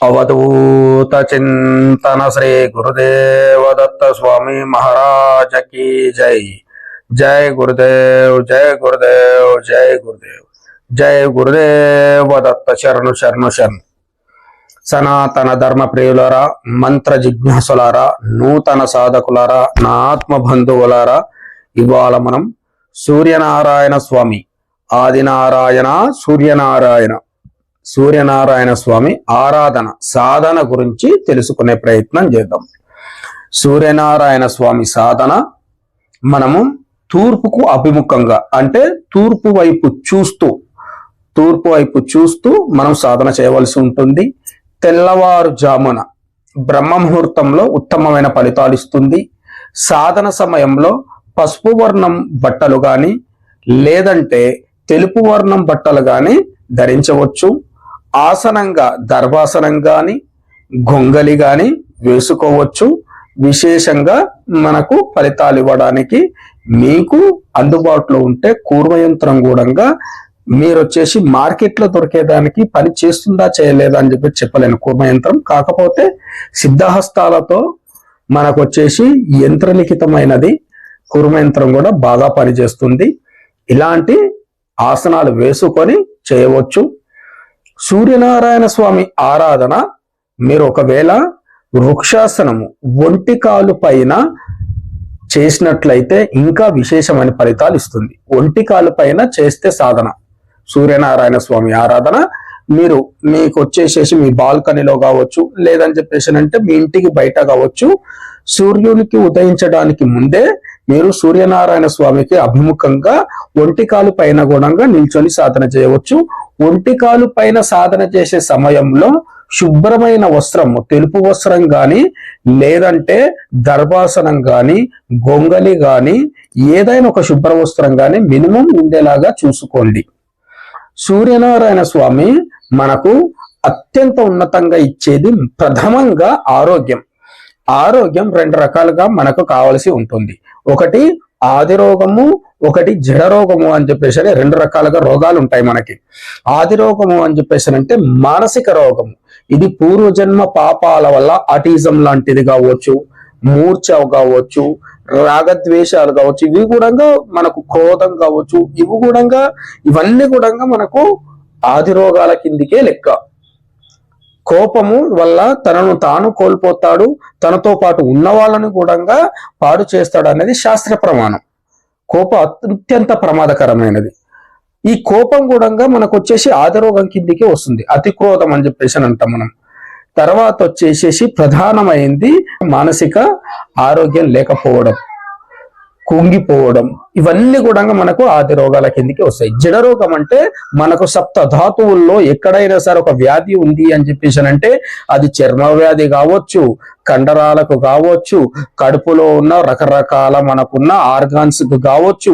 అవధూత చింతన శ్రీ గురుదేవ దత్త స్వామి మహారాజ కీ జై జై గురుదేవ్ జై గురుదేవ్ జై గురుదేవ్ జై గురుదేవ దత్త శరణు శరణు శరణు సనాతన ధర్మ ప్రియులారా మంత్ర జిజ్ఞాసులారా నూతన సాధకులారా నా ఆత్మ బంధువులారా ఇవాళ మనం సూర్యనారాయణ స్వామి ఆదినారాయణ సూర్యనారాయణ సూర్యనారాయణ స్వామి ఆరాధన సాధన గురించి తెలుసుకునే ప్రయత్నం చేద్దాం. సూర్యనారాయణ స్వామి సాధన మనము తూర్పుకు అభిముఖంగా అంటే తూర్పు వైపు చూస్తూ తూర్పు వైపు చూస్తూ మనం సాధన చేయవలసి ఉంటుంది. తెల్లవారుజామున బ్రహ్మ ముహూర్తంలో ఉత్తమమైన ఫలితాలు ఇస్తుంది. సాధన సమయంలో పసుపు వర్ణం బట్టలు కానీ లేదంటే తెలుపు వర్ణం బట్టలు కానీ ధరించవచ్చు. ఆసనంగా దర్భాసనం కానీ గొంగలి కానీ వేసుకోవచ్చు. విశేషంగా మనకు ఫలితాలు ఇవ్వడానికి మీకు అందుబాటులో ఉంటే కూర్మయంత్రం కూడా మీరు వచ్చేసి మార్కెట్లో దొరికేదానికి పని చేస్తుందా చేయలేదా అని చెప్పి చెప్పలేను కూర్మయంత్రం. కాకపోతే సిద్ధహస్తాలతో మనకు వచ్చేసి యంత్రలిఖితమైనది కూర్మయంత్రం కూడా బాగా పనిచేస్తుంది. ఇలాంటి ఆసనాలు వేసుకొని చేయవచ్చు. సూర్యనారాయణ స్వామి ఆరాధన మీరు ఒకవేళ వృక్షాసనము ఒంటి కాలు పైన చేసినట్లయితే ఇంకా విశేషమైన ఫలితాలు ఇస్తుంది. ఒంటి కాలు పైన చేస్తే సాధన. సూర్యనారాయణ స్వామి ఆరాధన. మీరు మీకు వచ్చేసేసి మీ బాల్కనీలో కావచ్చు లేదని చెప్పేసి అంటే మీ ఇంటికి బయట కావచ్చు సూర్యునికి ఉదయించడానికి ముందే మీరు సూర్యనారాయణ స్వామికి అభిముఖంగా ఒంటికాలు పైన గుణంగా నిల్చొని సాధన చేయవచ్చు. ఒంటికాలు పైన సాధన చేసే సమయంలో శుభ్రమైన వస్త్రం తెలుపు వస్త్రం గాని లేదంటే దర్భాసనం గాని గొంగలి గాని ఏదైనా ఒక శుభ్ర వస్త్రం గాని మినిమం ఉండేలాగా చూసుకోండి. సూర్యనారాయణ స్వామి మనకు అత్యంత ఉన్నతంగా ఇచ్చేది ప్రథమంగా ఆరోగ్యం. ఆరోగ్యం రెండు రకాలుగా మనకు కావలసి ఉంటుంది. ఒకటి ఆది రోగము ఒకటి జడ రోగము అని చెప్పేసి రెండు రకాలుగా రోగాలు ఉంటాయి మనకి. ఆది రోగము అని చెప్పేసి అంటే మానసిక రోగము. ఇది పూర్వజన్మ పాపాల వల్ల ఆటిజం లాంటిది కావచ్చు మూర్ఛ కావచ్చు రాగద్వేషాలు కావచ్చు ఇవి కూడా మనకు క్రోధం కావచ్చు ఇవి కూడా ఇవన్నీ కూడా మనకు ఆది రోగాల కిందికే లెక్క. కోపము వల్ల తనను తాను కోల్పోతాడు తనతో పాటు ఉన్న వాళ్ళని కూడా పాడు చేస్తాడు అనేది శాస్త్ర ప్రమాణం. కోపం అత్యంత ప్రమాదకరమైనది. ఈ కోపం కూడా మనకు వచ్చేసి ఆదరోగం కిందికి వస్తుంది. అతి క్రోధం అని చెప్పేసి అంటాం మనం. తర్వాత వచ్చేసేసి ప్రధానమైంది మానసిక ఆరోగ్యం లేకపోవడం కుంగిపోవడం ఇవన్నీ కూడా మనకు ఆది రోగాల కిందికి వస్తాయి. జడ రోగం అంటే మనకు సప్త ధాతువుల్లో ఎక్కడైనా సరే ఒక వ్యాధి ఉంది అని చెప్పేసి అంటే అది చర్మ వ్యాధి కావచ్చు కండరాలకు కావచ్చు కడుపులో ఉన్న రకరకాల మనకున్న ఆర్గాన్స్కు కావచ్చు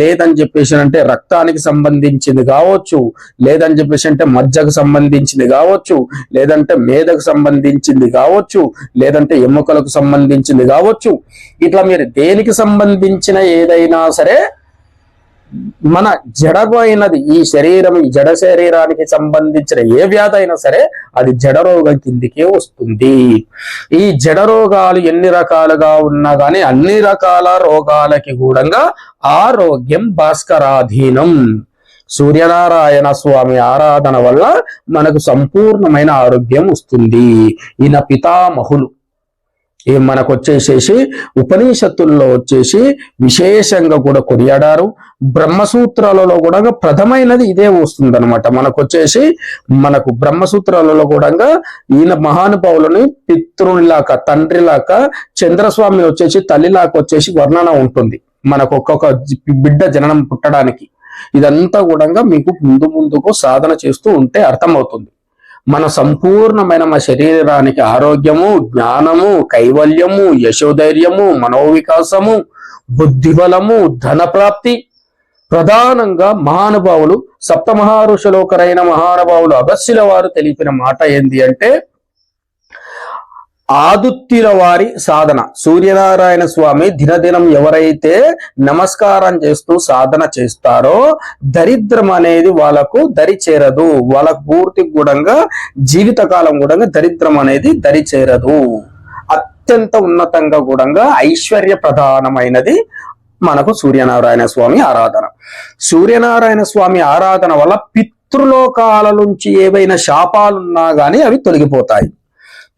లేదని చెప్పేసి అంటే రక్తానికి సంబంధించింది కావచ్చు లేదని చెప్పేసి అంటే మజ్జకు సంబంధించింది కావచ్చు లేదంటే మేధకు సంబంధించింది కావచ్చు లేదంటే ఎముకలకు సంబంధించింది కావచ్చు. ఇట్లా మీరు దేనికి సంబంధించిన ఏదైనా సరే మన జడమైనది ఈ శరీరం ఈ జడ శరీరానికి సంబంధించిన ఏ వ్యాధి అయినా సరే అది జడ రోగం కిందికే వస్తుంది. ఈ జడ రోగాలు ఎన్ని రకాలుగా ఉన్నా కానీ అన్ని రకాల రోగాలకి కూడా ఆరోగ్యం భాస్కరాధీనం. సూర్యనారాయణ స్వామి ఆరాధన వల్ల మనకు సంపూర్ణమైన ఆరోగ్యం వస్తుంది. ఈయన పితామహులు. మనకు వచ్చేసేసి ఉపనిషత్తుల్లో వచ్చేసి విశేషంగా కూడా కొనియాడారు. బ్రహ్మసూత్రాలలో కూడా ప్రథమైనది ఇదే వస్తుంది అనమాట మనకు వచ్చేసి మనకు బ్రహ్మసూత్రాలలో కూడా ఈయన మహానుభావులని పితృనిలాక తండ్రిలాక చంద్రస్వామి వచ్చేసి తల్లిలాక వచ్చేసి వర్ణన ఉంటుంది. మనకు ఒక్కొక్క బిడ్డ జననం పుట్టడానికి. ఇదంతా కూడా మీకు ముందు ముందుకు సాధన చేస్తూ ఉంటే అర్థమవుతుంది. మన సంపూర్ణమైన మన శరీరానికి ఆరోగ్యము జ్ఞానము కైవల్యము యశోధైర్యము మనోవికాసము బుద్ధిబలము ధనప్రాప్తి. ప్రధానంగా మహానుభావులు సప్త మహారుషులోకరైన మహానుభావులు అగస్సుల వారు తెలిపిన మాట ఏంది అంటే ఆదుత్తిల వారి సాధన. సూర్యనారాయణ స్వామి దినదినం ఎవరైతే నమస్కారం చేస్తూ సాధన చేస్తారో దరిద్రం అనేది వాళ్ళకు దరి చేరదు. వాళ్ళకు పూర్తి గుడంగా జీవితకాలం కూడా దరిద్రం అనేది దరి చేరదు. అత్యంత ఉన్నతంగా గుడంగా ఐశ్వర్య ప్రధానమైనది మనకు సూర్యనారాయణ స్వామి ఆరాధన. సూర్యనారాయణ స్వామి ఆరాధన వల్ల పితృలోకాల నుంచి ఏవైనా శాపాలున్నా గానీ అవి తొలగిపోతాయి.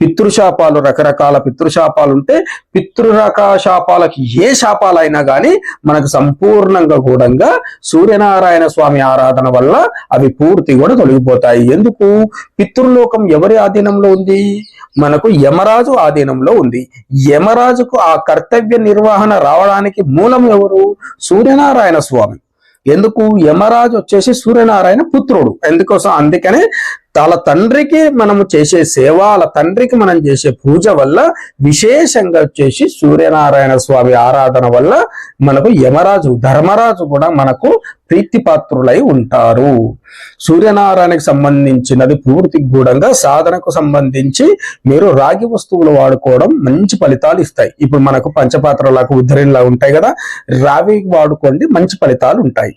పితృశాపాలు రకరకాల పితృశాపాలు ఉంటే పితృరక శాపాలకు ఏ శాపాలైనా కానీ మనకు సంపూర్ణంగా గూఢంగా సూర్యనారాయణ స్వామి ఆరాధన వల్ల అవి పూర్తి కూడా తొలగిపోతాయి. ఎందుకు? పితృలోకం ఎవరి ఆధీనంలో ఉంది? మనకు యమరాజు ఆధీనంలో ఉంది. యమరాజుకు ఆ కర్తవ్య నిర్వహణ రావడానికి మూలం ఎవరు? సూర్యనారాయణ స్వామి. ఎందుకు? యమరాజు వచ్చేసి సూర్యనారాయణ పుత్రుడు. ఎందుకోసం? అందుకనే వాళ్ళ తండ్రికి మనము చేసే సేవ వాళ్ళ తండ్రికి మనం చేసే పూజ వల్ల విశేషంగా వచ్చేసి సూర్యనారాయణ స్వామి ఆరాధన వల్ల మనకు యమరాజు ధర్మరాజు కూడా మనకు ప్రీతిపాత్రులై ఉంటారు. సూర్యనారాయణకి సంబంధించినది పూర్తి గూఢంగా సాధనకు సంబంధించి మీరు రాగి వస్తువులు వాడుకోవడం మంచి ఫలితాలు ఇస్తాయి. ఇప్పుడు మనకు పంచపాత్రలకు ఉద్ధరణలా ఉంటాయి కదా రావి వాడుకోండి మంచి ఫలితాలు ఉంటాయి.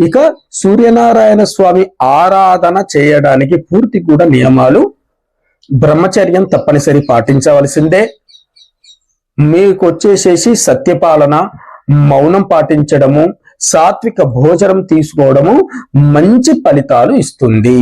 ఇక సూర్యనారాయణ స్వామి ఆరాధన చేయడానికి పూర్తి కూడా నియమాలు బ్రహ్మచర్యం తప్పనిసరి పాటించవలసిందే. మీకు వచ్చేసేసి సత్యపాలన మౌనం పాటించడము సాత్విక భోజనం తీసుకోవడము మంచి ఫలితాలు ఇస్తుంది.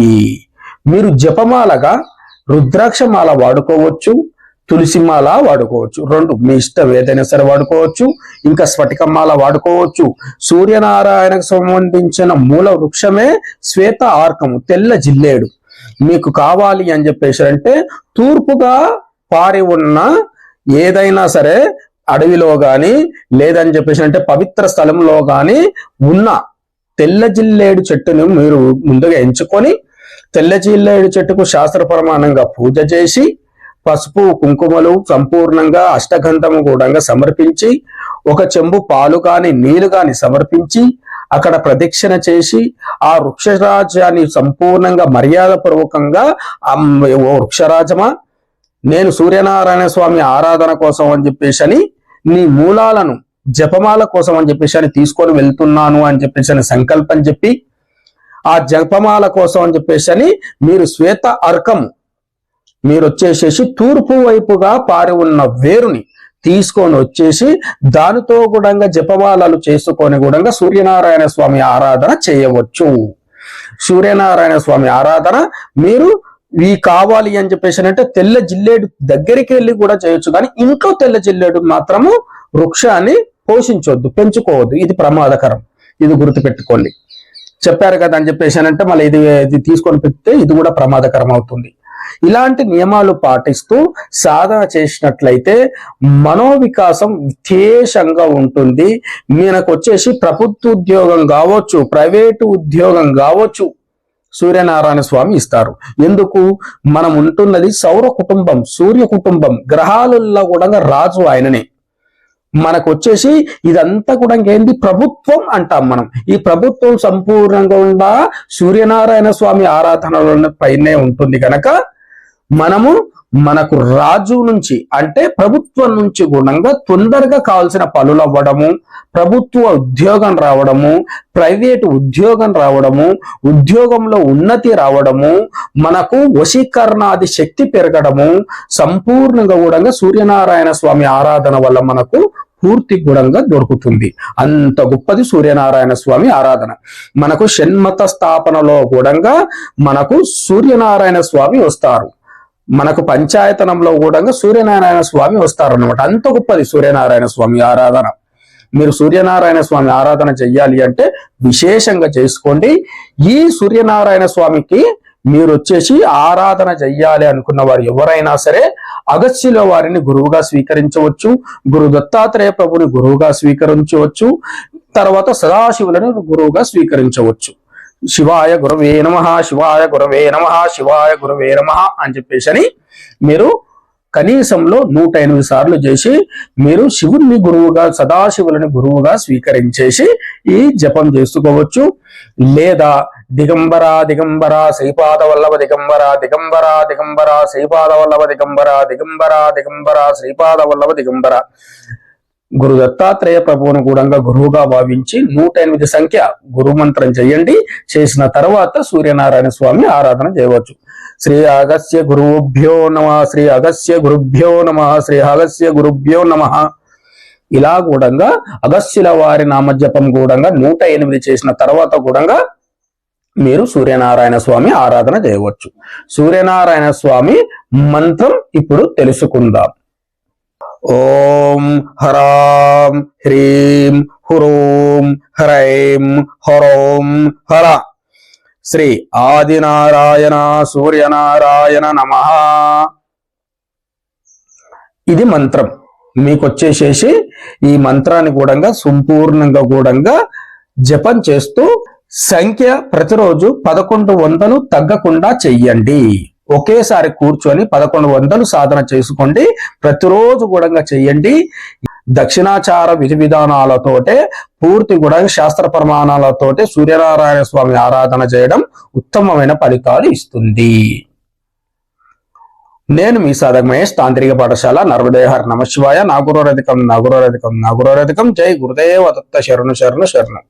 మీరు జపమాలగా రుద్రాక్షమాల వాడుకోవచ్చు. తులసిమాల వాడుకోవచ్చు. రెండు మీ ఇష్టం ఏదైనా సరే వాడుకోవచ్చు. ఇంకా స్ఫటికమాల వాడుకోవచ్చు. సూర్యనారాయణకు సంబంధించిన మూల వృక్షమే శ్వేత ఆర్కము తెల్ల జిల్లేడు. మీకు కావాలి అని చెప్పేసి అంటే తూర్పుగా పారి ఉన్న ఏదైనా సరే అడవిలో కానీ లేదని చెప్పేసి అంటే పవిత్ర స్థలంలో కానీ ఉన్న తెల్ల జిల్లేడు చెట్టును మీరు ముందుగా ఎంచుకొని తెల్ల జిల్లేడు చెట్టుకు శాస్త్ర ప్రమాణంగా పూజ చేసి పసుపు కుంకుమలు సంపూర్ణంగా అష్టగంధము కూడా సమర్పించి ఒక చెంబు పాలు కాని నీళ్ళు కాని సమర్పించి అక్కడ ప్రదక్షిణ చేసి ఆ వృక్షరాజ్యాన్ని సంపూర్ణంగా మర్యాద పూర్వకంగా ఓ వృక్షరాజమా నేను సూర్యనారాయణ స్వామి ఆరాధన కోసం అని చెప్పేసి అని నీ మూలాలను జపమాల కోసం అని చెప్పేసి అని తీసుకొని వెళ్తున్నాను అని చెప్పేసి అని సంకల్పం చెప్పి ఆ జపమాల కోసం అని చెప్పేసి అని మీరు శ్వేత అర్కము మీరు వచ్చేసేసి తూర్పు వైపుగా పారి ఉన్న వేరుని తీసుకొని వచ్చేసి దానితో కూడా జపమాలలు చేసుకొని కూడా సూర్యనారాయణ స్వామి ఆరాధన చేయవచ్చు. సూర్యనారాయణ స్వామి ఆరాధన మీరు ఈ కావాలి అని చెప్పేసి అంటే తెల్ల జిల్లేడు దగ్గరికి వెళ్ళి కూడా చేయొచ్చు. కానీ ఇంట్లో తెల్ల జిల్లేడు మాత్రము వృక్షాన్ని పోషించొద్దు పెంచుకోవద్దు. ఇది ప్రమాదకరం. ఇది గుర్తుపెట్టుకోండి. చెప్పారు కదా అని చెప్పేసి అంటే మళ్ళీ ఇది ఇది తీసుకొని పెడితే ఇది కూడా ప్రమాదకరం అవుతుంది. ఇలాంటి నియమాలు పాటిస్తూ సాధన చేసినట్లయితే మనోవికాసం విశేషంగా ఉంటుంది. మనకు వచ్చేసి ప్రభుత్వ ఉద్యోగం కావచ్చు ప్రైవేటు ఉద్యోగం కావచ్చు సూర్యనారాయణ స్వామి ఇస్తారు. ఎందుకు? మనం ఉంటున్నది సౌర కుటుంబం సూర్య కుటుంబం గ్రహాలలో కూడా రాజు ఆయననే. మనకు వచ్చేసి ఇదంతా కూడా ఏంది? ప్రభుత్వం అంటాం మనం. ఈ ప్రభుత్వం సంపూర్ణంగా ఉండా సూర్యనారాయణ స్వామి ఆరాధనల పైనే ఉంటుంది కనుక మనము మనకు రాజు నుంచి అంటే ప్రభుత్వం నుంచి గుణంగా తొందరగా కావాల్సిన పనులు అవ్వడము ప్రభుత్వ ఉద్యోగం రావడము ప్రైవేటు ఉద్యోగం రావడము ఉద్యోగంలో ఉన్నతి రావడము మనకు వశీకరణాది శక్తి పెరగడము సంపూర్ణంగా కూడా సూర్యనారాయణ స్వామి ఆరాధన వల్ల మనకు పూర్తి గుణంగా దొరుకుతుంది. అంత గొప్పది సూర్యనారాయణ స్వామి ఆరాధన. మనకు షణ్మత స్థాపనలో గుణంగా మనకు సూర్యనారాయణ స్వామి వస్తారు. మనకు పంచాయతనంలో కూడా సూర్యనారాయణ స్వామి వస్తారనమాట అంత గొప్పది సూర్యనారాయణ స్వామి ఆరాధన. మీరు సూర్యనారాయణ స్వామి ఆరాధన చెయ్యాలి అంటే విశేషంగా చేసుకోండి. ఈ సూర్యనారాయణ స్వామికి మీరు వచ్చేసి ఆరాధన చెయ్యాలి అనుకున్న వారు ఎవరైనా సరే అగస్త్యుల వారిని గురువుగా స్వీకరించవచ్చు. గురు దత్తాత్రేయ ప్రభుని గురువుగా స్వీకరించవచ్చు. తర్వాత సదాశివులను గురువుగా స్వీకరించవచ్చు. శివాయ గురవే నమ శివాయ గురవే నమ శివాయ గురవే నమ అని చెప్పేసి అని మీరు కనీసంలో నూట ఎనిమిది సార్లు చేసి మీరు శివుణ్ణి గురువుగా సదాశివులని గురువుగా స్వీకరించేసి ఈ జపం చేసుకోవచ్చు. లేదా దిగంబర దిగంబర శ్రీపాద వల్లభ దిగంబర దిగంబర దిగంబర శ్రీపాద వల్లభ దిగంబర దిగంబర దిగంబర శ్రీపాద వల్లభ దిగంబర. గురు దత్తాత్రేయ ప్రభువును కూడా గురువుగా భావించి నూట ఎనిమిది సంఖ్య గురుమంత్రం చేయండి. చేసిన తర్వాత సూర్యనారాయణ స్వామి ఆరాధన చేయవచ్చు. శ్రీ అగస్య గురుభ్యో నమ శ్రీ అగస్య గురుభ్యో నమ శ్రీ అగస్య గురుభ్యో నమ. ఇలా కూడా అగస్యుల వారి నామజపం కూడా నూట ఎనిమిది చేసిన తర్వాత కూడా మీరు సూర్యనారాయణ స్వామి ఆరాధన చేయవచ్చు. సూర్యనారాయణ స్వామి మంత్రం ఇప్పుడు తెలుసుకుందాం. ఓం హరాం హ్రీం హురోం హరైం హరోం హర. శ్రీ ఆదినారాయణ సూర్యనారాయణ నమ. ఇది మంత్రం. మీకు వచ్చేసేసి ఈ మంత్రాన్ని కూడా సంపూర్ణంగా కూడా జపం చేస్తూ సంఖ్య ప్రతిరోజు పదకొండు వందలు తగ్గకుండా చెయ్యండి. ఒకేసారి కూర్చొని పదకొండు వందలు సాధన చేసుకోండి. ప్రతిరోజు కూడా చెయ్యండి దక్షిణాచార విధి విధానాలతోటే పూర్తి కూడా శాస్త్ర ప్రమాణాలతోటే సూర్యనారాయణ స్వామి ఆరాధన చేయడం ఉత్తమమైన ఫలితాలు ఇస్తుంది. నేను మీ సాధక మహేష్ తాంత్రిక పాఠశాల నర్వదేహర్ నమశివాయ నాగురోరధికం నాగురోరధికం నాగురోరధికం జై గురుదేవ దత్త శరణు శరణు శరణు.